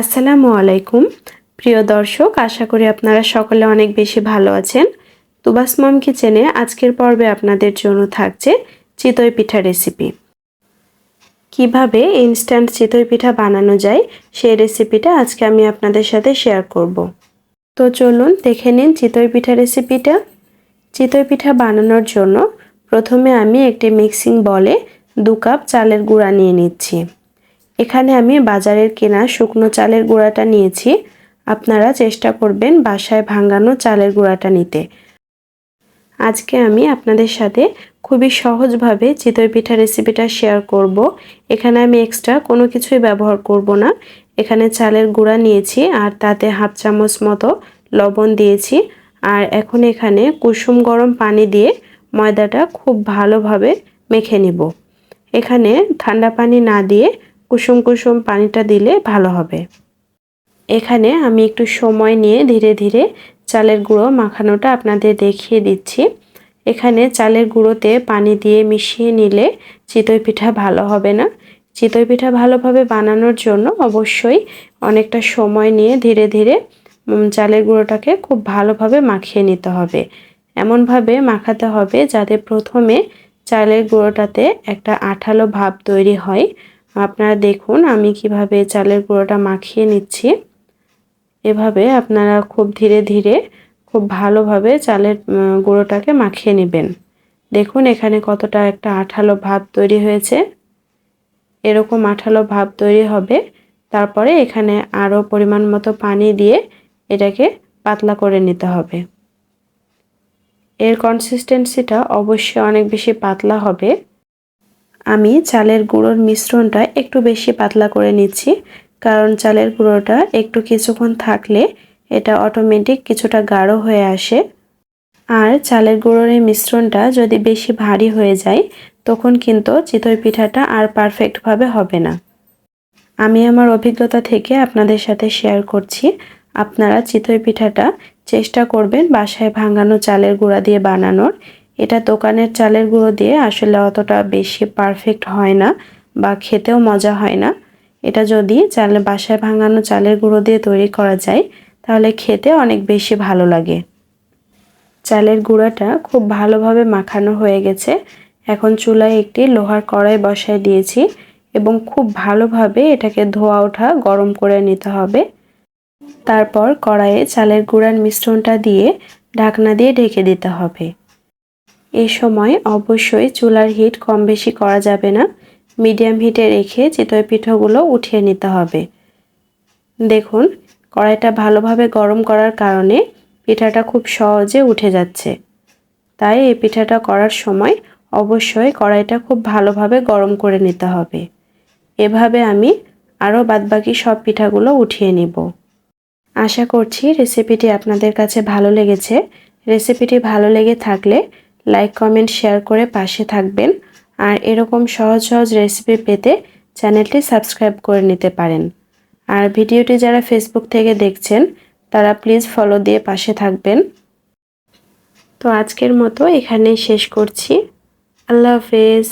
আসসালামু আলাইকুম। প্রিয় দর্শক, আশা করি আপনারা সকলে অনেক বেশি ভালো আছেন। তুবাস মম কিচেনে আজকের পর্বে আপনাদের জন্য থাকছে চিতই পিঠা রেসিপি। কীভাবে ইনস্ট্যান্ট চিতই পিঠা বানানো যায়, সেই রেসিপিটা আজকে আমি আপনাদের সাথে শেয়ার করব। তো চলুন দেখে নিন চিতই পিঠা রেসিপিটা। চিতই পিঠা বানানোর জন্য প্রথমে আমি একটি মিক্সিং বলে দু কাপ চালের গুঁড়া নিয়ে নিচ্ছি। এখানে আমি বাজারের কেনা শুকনো চালের গুঁড়াটা নিয়েছি। আপনারা চেষ্টা করবেন বাসায় ভাঙানো চালের গুঁড়াটা নিতে। আজকে আমি আপনাদের সাথে খুবই সহজভাবে চিতই পিঠা রেসিপিটা শেয়ার করব। এখানে আমি এক্সট্রা কোনো কিছুই ব্যবহার করব না। এখানে চালের গুঁড়া নিয়েছি আর তাতে হাফ চামচ মতো লবণ দিয়েছি। আর এখন এখানে কুসুম গরম পানি দিয়ে ময়দাটা খুব ভালোভাবে মেখে নিব। এখানে ঠান্ডা পানি না দিয়ে কুসুম কুসুম পানিটা দিলে ভালো হবে। এখানে আমি একটু সময় নিয়ে ধীরে ধীরে চালের গুঁড়ো মাখানোটা আপনাদের দেখিয়ে দিচ্ছি। এখানে চালের গুঁড়োতে পানি দিয়ে মিশিয়ে নিলে চিতই পিঠা ভালো হবে না। চিতই পিঠা ভালোভাবে বানানোর জন্য অবশ্যই অনেকটা সময় নিয়ে ধীরে ধীরে চালের গুঁড়োটাকে খুব ভালোভাবে মাখিয়ে নিতে হবে। এমনভাবে মাখাতে হবে যাতে প্রথমে চালের গুঁড়োটাতে একটা আঠালো ভাব তৈরি হয়। আপনারা দেখুন, আমি কীভাবে চালের গুঁড়োটা মাখিয়ে নিচ্ছি। এভাবে আপনারা খুব ধীরে ধীরে খুব ভালোভাবে চালের গুঁড়োটাকে মাখিয়ে নেবেন। দেখুন, এখানে কতটা একটা আঠালো ভাব তৈরি হয়েছে। এরকম আঠালো ভাব তৈরি হবে। তারপরে এখানে আরও পরিমাণ মতো পানি দিয়ে এটাকে পাতলা করে নিতে হবে। এর কনসিস্টেন্সিটা অবশ্যই অনেক বেশি পাতলা হবে। আমি চালের গুঁড়োর মিশ্রণটা একটু বেশি পাতলা করে নিচ্ছি, কারণ চালের গুঁড়োটা একটু কিছুক্ষণ থাকলে এটা অটোমেটিক কিছুটা গাঢ় হয়ে আসে। আর চালের গুঁড়োর এই মিশ্রণটা যদি বেশি ভারী হয়ে যায়, তখন কিন্তু চিতই পিঠাটা আর পারফেক্টভাবে হবে না। আমি আমার অভিজ্ঞতা থেকে আপনাদের সাথে শেয়ার করছি। আপনারা চিতই পিঠাটা চেষ্টা করবেন বাসায় ভাঙানো চালের গুঁড়া দিয়ে বানানোর। এটা দোকানের চালের গুঁড়ো দিয়ে আসলে অতটা বেশি পারফেক্ট হয় না বা খেতেও মজা হয় না। এটা যদি চালে, বাসায় ভাঙানো চালের গুঁড়ো দিয়ে তৈরি করা যায়, তাহলে খেতে অনেক বেশি ভালো লাগে। চালের গুঁড়াটা খুব ভালোভাবে মাখানো হয়ে গেছে। এখন চুলায় একটি লোহার কড়াই বসায় দিয়েছি এবং খুব ভালোভাবে এটাকে ধোয়া ওঠা গরম করে নিতে হবে। তারপর কড়াইয়ে চালের গুঁড়ার মিশ্রণটা দিয়ে ঢাকনা দিয়ে ঢেকে দিতে হবে। এই সময় অবশ্যই চুলার হিট কম বেশি করা যাবে না। মিডিয়াম হিটে রেখে চিতই পিঠাগুলো উঠিয়ে নিতে হবে। দেখুন, কড়াইটা ভালোভাবে গরম করার কারণে পিঠাটা খুব সহজে উঠে যাচ্ছে। তাই এই পিঠাটা করার সময় অবশ্যই কড়াইটা খুব ভালোভাবে গরম করে নিতে হবে। এভাবে আমি আরও বাদবাকি সব পিঠাগুলো উঠিয়ে নিব। আশা করছি রেসিপিটি আপনাদের কাছে ভালো লেগেছে। রেসিপিটি ভালো লেগে থাকলে লাইক কমেন্ট শেয়ার করে পাশে থাকবেন। আর এরকম সহজ সহজ রেসিপি পেতে চ্যানেলটি সাবস্ক্রাইব করে নিতে পারেন। আর ভিডিওটি যারা ফেসবুক থেকে দেখছেন, তারা প্লিজ ফলো দিয়ে পাশে থাকবেন। তো আজকের মতো এখানেই শেষ করছি। আল্লাহ হাফেজ।